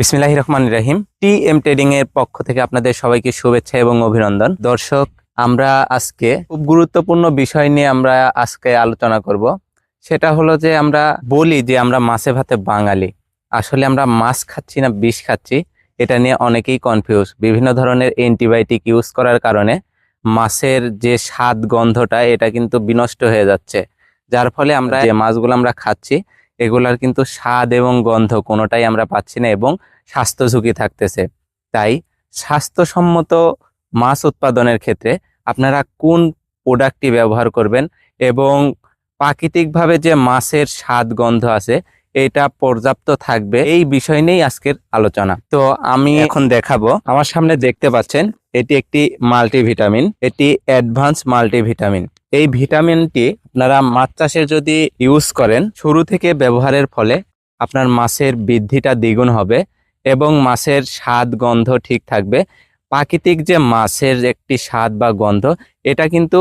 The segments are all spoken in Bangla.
বিসমিল্লাহ রহমান রাহিম। টি এম ট্রেডিং এর পক্ষ থেকে আপনাদের সবাইকে শুভেচ্ছা এবং অভিনন্দন। দর্শক, আমরা আজকে খুব গুরুত্বপূর্ণ বিষয় নিয়ে আমরা আজকে আলোচনা করব। সেটা হলো যে আমরা বলি যে আমরা মাছে ভাতে বাঙালি। আসলে আমরা মাছ খাচ্ছি না বিষ খাচ্ছি, এটা নিয়ে অনেকেই কনফিউজ বিভিন্ন ধরনের অ্যান্টিবায়োটিক ইউজ করার কারণে মাছের যে স্বাদ গন্ধটা, এটা কিন্তু বিনষ্ট হয়ে যাচ্ছে। যার ফলে আমরা যে মাছগুলো আমরা খাচ্ছি এগুলার কিন্তু স্বাদ এবং গন্ধ কোনোটাই আমরা পাচ্ছি না এবং স্বাস্থ্য ঝুঁকি থাকতেছে। তাই স্বাস্থ্যসম্মত মাছ উৎপাদনের ক্ষেত্রে আপনারা কোন প্রোডাক্টটি ব্যবহার করবেন এবং প্রাকৃতিকভাবে যে মাছের স্বাদ গন্ধ আছে এটা পর্যাপ্ত থাকবে এই বিষয় নিয়েই আজকের আলোচনা। তো আমি এখন দেখাবো, আমার সামনে দেখতে পাচ্ছেন এটি একটি মাল্টিভিটামিন এটি অ্যাডভান্স মাল্টিভিটামিন এই ভিটামিনটি আপনারা মাছ চাষে যদি ইউজ করেন, শুরু থেকে ব্যবহারের ফলে আপনার মাছের বৃদ্ধিটা দ্বিগুণ হবে এবং মাছের স্বাদ, গন্ধ ঠিক থাকবে। প্রাকৃতিক যে মাছের একটি স্বাদ বা গন্ধ, এটা কিন্তু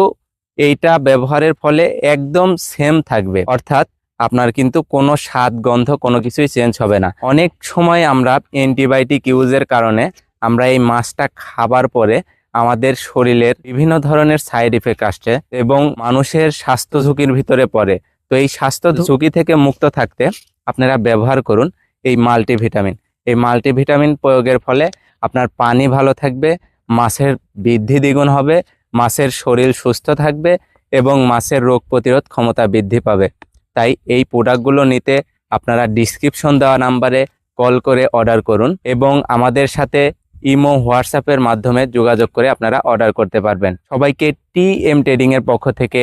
এইটা ব্যবহারের ফলে একদম সেম থাকবে। অর্থাৎ আপনার কিন্তু কোনো স্বাদ, গন্ধ কোনো কিছুই চেঞ্জ হবে না। অনেক সময় আমরা অ্যান্টিবায়োটিক ইউজের কারণে আমরা এই মাছটা খাবার পরে আমাদের শরীরের বিভিন্ন ধরনের সাইড ইফেক্ট আসছে এবং মানুষের স্বাস্থ্য ঝুঁকির ভিতরে পড়ে। তো এই স্বাস্থ্য ঝুঁকি থেকে মুক্ত থাকতে আপনারা ব্যবহার করুন এই মাল্টিভিটামিন এই মাল্টিভিটামিন প্রয়োগের ফলে আপনার পানি ভালো থাকবে মাছের বৃদ্ধি দ্বিগুণ হবে মাছের শরীর সুস্থ থাকবে এবং মাছের রোগ প্রতিরোধ ক্ষমতা বৃদ্ধি পাবে। তাই এই প্রোডাক্টগুলো নিতে আপনারা ডিসক্রিপশন দেওয়া নাম্বারে কল করে অর্ডার করুন এবং আমাদের সাথে ইমো হোয়াটসঅ্যাপের মাধ্যমে যোগাযোগ করে আপনারা অর্ডার করতে পারবেন। সবাইকে টি এম ট্রেডিংয়ের পক্ষ থেকে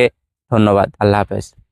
ধন্যবাদ। আল্লাহ হাফেজ।